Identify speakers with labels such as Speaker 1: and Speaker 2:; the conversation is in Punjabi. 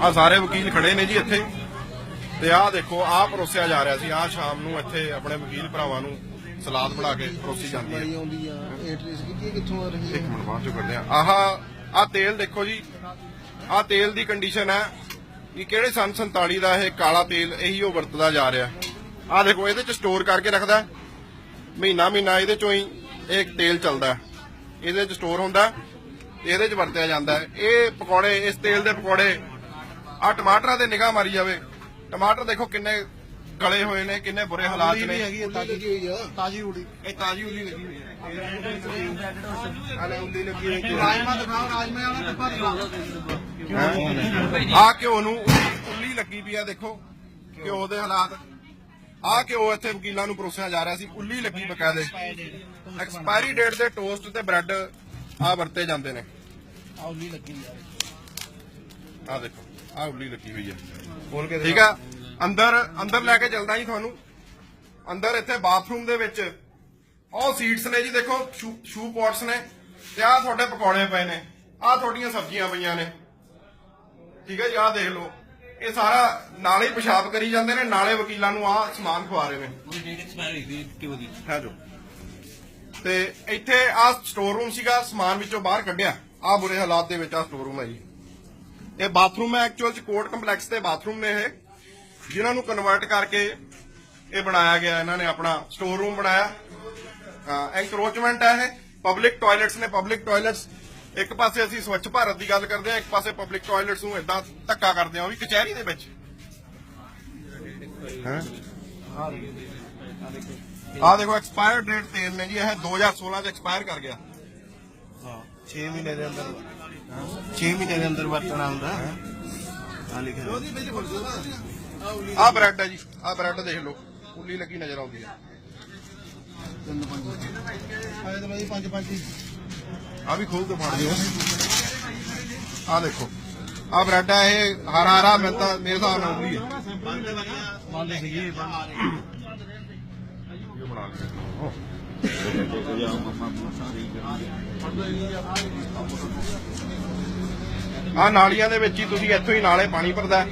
Speaker 1: ਆ ਸਾਰੇ ਵਕੀਲ ਖੜੇ ਨੇ ਜੀ ਇੱਥੇ। ਤੇ ਆਹ ਦੇਖੋ ਆਹ ਪਰੋਸਿਆ ਜਾ ਰਿਹਾ ਸੀ। ਆਹ ਸ਼ਾਮ ਨੂੰ ਇੱਥੇ ਆਪਣੇ ਵਕੀਲ ਭਰਾਵਾਂ ਨੂੰ ਸਲਾਦ ਬਣਾ ਕੇ ਪਰੋਸੀ ਜਾਂਦੀ ਹੈ।
Speaker 2: ਆਉਂਦੀ ਆ ਇਹ ਟ੍ਰੇਸ ਕੀਤੀ ਹੈ ਕਿੱਥੋਂ ਆ ਰਹੀ
Speaker 1: ਇੱਕ
Speaker 2: ਹੈ
Speaker 1: ਮਿੰਟ ਬਾਅਦ ਚੋਂ ਕਰਦੇ ਆ ਆਹ ਆਹ ਤੇਲ ਦੇਖੋ ਜੀ। ਆਹ ਤੇਲ ਦੀ ਕੰਡੀਸ਼ਨ ਹੈ ਕਿ ਕਿਹੜੇ ਸੰਨ 47 ਦਾ ਇਹ ਕਾਲਾ ਤੇਲ ਇਹੀ ਉਹ ਵਰਤਦਾ ਜਾ ਰਿਹਾ। ਆਹ ਦੇਖੋ ਇਹਦੇ ਚ ਸਟੋਰ ਕਰਕੇ ਰੱਖਦਾ ਮਹੀਨਾ ਮਹੀਨਾ ਇਹਦੇ ਚੋਂ ਹੀ ਇਹ ਤੇਲ ਚੱਲਦਾ। ਇਹਦੇ ਚ ਸਟੋਰ ਹੁੰਦਾ ਇਹਦੇ ਚ ਵਰਤਿਆ ਜਾਂਦਾ। ਇਹ ਪਕੌੜੇ ਇਸ ਤੇਲ ਦੇ ਪਕੌੜੇ ਆ ਟਮਾਟਰਾਂ ਦੇ ਨਿਗਾਹ ਮਾਰੀ ਜਾਵੇ। ਟਮਾਟਰ ਦੇਖੋ ਕਿੰਨੇ ਗਲੇ ਹੋਏ ਨੇ ਕਿੰਨੇ ਬੁਰੇ ਹਾਲਾਤ ਨੇ।
Speaker 2: ਹੈਗੀ ਤਾਜੀ ਹੋਈ ਆ।
Speaker 3: ਤਾਜੀ ਉੜੀ
Speaker 1: ਇਹ ਤਾਜੀ ਉੱਲੀ ਲੱਗੀ ਹੋਈ ਹੈ। ਆਲੇ ਉੱਲੀ ਲੱਗੀ ਹੋਈ ਹੈ।
Speaker 3: ਰਾਜਮਾ ਦਿਖਾਓ ਰਾਜਮਾ ਵਾਲਾ ਡੱਬਾ ਦਿਖਾਓ
Speaker 1: ਆ? ਘਿਓ ਨੂੰ ਉੱਲੀ ਲੱਗੀ ਪਈ ਆ ਦੇਖੋ ਘਿਓ ਦੇ ਹਾਲਾਤ। ਆ ਘਿਓ ਇੱਥੇ ਵਕੀਲਾਂ ਨੂੰ ਪਰੋਸਿਆ ਜਾ ਰਿਹਾ ਸੀ ਉੱਲੀ ਲੱਗੀ ਬਕਾਇਦੇ। ਐਕਸਪਾਇਰੀ ਡੇਟ ਦੇ ਟੋਸਟ ਤੇ ਬ੍ਰੈਡ ਆ ਵਰਤੇ ਜਾਂਦੇ ਨੇ।
Speaker 3: ਆਉਲੀ ਲੱਗੀ
Speaker 1: ਆ। ਦੇਖੋ ਆ ਉੱਲੀ ਲੱਗੀ ਹੋਈ ਹੈ। ਖੋਲ ਕੇ ਠੀਕ ਆ? ਅੰਦਰ ਅੰਦਰ ਲੈ ਕੇ ਚੱਲਦਾ ਜੀ ਤੁਹਾਨੂੰ। ਅੰਦਰ ਇੱਥੇ ਬਾਥਰੂਮ ਦੇ ਵਿੱਚ। ਉਹ ਸੀਟਸ ਨੇ ਜੀ ਦੇਖੋ ਸ਼ੂ ਪੌਟਸ ਨੇ ਤੇ ਆ ਤੁਹਾਡੇ ਪਕੌੜੇ ਪਏ ਨੇ। ਆ ਤੁਹਾਡੀਆਂ ਸਬਜ਼ੀਆਂ ਪਈਆਂ ਨੇ। ਠੀਕ ਹੈ ਜੀ ਆ ਦੇਖ ਲਓ। ਇਹ ਸਾਰਾ ਨਾਲੇ ਹੀ ਪਿਸ਼ਾਬ ਕਰੀ ਜਾਂਦੇ ਨੇ ਨਾਲੇ ਵਕੀਲਾਂ ਨੂੰ ਆ ਸਮਾਨ ਖਵਾ ਰਹੇ ਨੇ।
Speaker 4: ਉਹਦੀ ਡੇਟ ਐਕਸਪਾਇਰ ਹੋਈ ਸੀ ਕਿਉਂ ਦੀ
Speaker 1: ਹੈ ਜੋ। ਤੇ ਇੱਥੇ ਆ ਸਟੋਰ ਰੂਮ ਸੀਗਾ ਸਮਾਨ ਵਿੱਚੋਂ ਬਾਹਰ ਕੱਢਿਆ। ਆ ਬੁਰੇ ਹਾਲਾਤ ਦੇ ਵਿੱਚ ਆ ਸਟੋਰ ਰੂਮ ਹੈ ਜੀ। ਇਹ ਬਾਥਰੂਮ ਹੈ ਐਕਚੁਅਲ ਚ ਕੋਰਟ ਕੰਪਲੈਕਸ ਦੇ ਬਾਥਰੂਮ ਨੇ ਇਹ, ਜਿਨ੍ਹਾਂ ਨੂੰ ਕਨਵਰਟ ਕਰਕੇ ਇਹ ਬਣਾਇਆ ਗਿਆ, ਇਹਨਾਂ ਨੇ ਆਪਣਾ ਸਟੋਰ ਰੂਮ ਬਣਾਇਆ। ਐਂਕਰੋਚਮੈਂਟ ਹੈ ਇਹ। ਪਬਲਿਕ ਟਾਇਲਟਸ ਨੇ ਪਬਲਿਕ ਟਾਇਲਟਸ ਇੱਕ ਪਾਸੇ ਅਸੀਂ ਸਵੱਛ ਭਾਰਤ ਦੀ ਗੱਲ ਕਰਦੇ ਹਾਂ, ਇੱਕ ਪਾਸੇ ਪਬਲਿਕ ਟਾਇਲਟਸ ਨੂੰ ਇਦਾਂ ਧੱਕਾ ਕਰਦੇ ਹਾਂ, ਉਹ ਵੀ ਕਚਹਿਰੀ ਦੇ ਵਿੱਚ। ਆ ਦੇਖੋ ਐਕਸਪਾਇਰ ਡੇਟ ਤੇਲ ਨੇ ਜੀ, ਇਹ 2016 ਚ ਐਕਸਪਾਇਰ ਕਰ ਗਿਆ।
Speaker 3: ਹਾਂ। 6 ਮਹੀਨੇ ਦੇ ਅੰਦਰ 6 ਮਹੀਨੇ ਦੇ ਅੰਦਰ ਵਰਤਣਾ ਹੁੰਦਾ ਆ ਲਿਖਿਆ
Speaker 1: ਆ ਬ੍ਰੈਡ ਹੈ ਜੀ ਆ ਬ੍ਰੈਡ ਦੇਖ ਲਓ ਉੱਲੀ ਲੱਗੀ ਨਜ਼ਰ ਆਉਂਦੀ ਹੈ
Speaker 3: ਆਏ ਤਾਂ ਬਾਈ ਪੰਜ ਪੰਜ
Speaker 1: ਆ ਵੀ ਖੋਲ ਕੇ ਫੜ ਦਿਓ। ਆ ਦੇਖੋ ਆ ਬ੍ਰੈਡ ਹੈ ਇਹ ਹਰਾ ਹਰਾ ਮੈਂ ਤਾਂ ਮੇਰੇ ਹਿਸਾਬ ਨਾਲ ਉੱਲੀ ਹੈ
Speaker 3: ਬੰਦ ਸੀਗੀ
Speaker 1: ਇਹ ਬਣਾ ਲਿਆ ਆ ਨਾਲੀਆਂ ਦੇ ਵਿੱਚ ਹੀ ਤੁਸੀਂ ਇੱਥੋਂ ਹੀ ਨਾਲੇ ਪਾਣੀ ਭਰਦਾ ਹੈ।